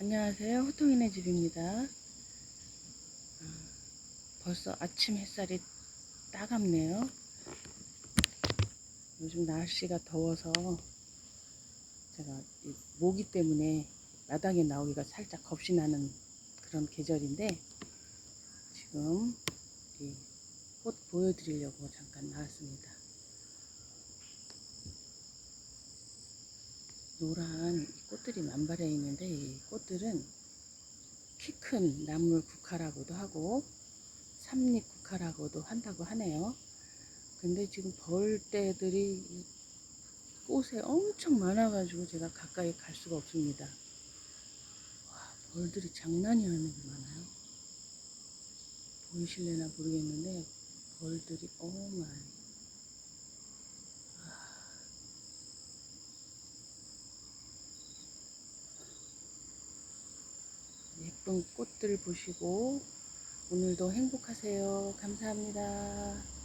안녕하세요. 호통이네 집입니다. 아, 벌써 아침 햇살이 따갑네요. 요즘 날씨가 더워서 제가 이 모기 때문에 마당에 나오기가 살짝 겁이 나는 그런 계절인데 지금 이꽃 보여드리려고 잠깐 나왔습니다. 노란 이 꽃들이 만발해 있는데 이 꽃들은 키 큰 나물 국화라고도 하고 삼립 국화라고도 한다고 하네요. 근데 지금 벌떼들이 이 꽃에 엄청 많아가지고 제가 가까이 갈 수가 없습니다. 와, 벌들이 장난이 아니게 많아요. 보이실래나 모르겠는데 벌들이 오마이. 예쁜 꽃들 보시고 오늘도 행복하세요. 감사합니다.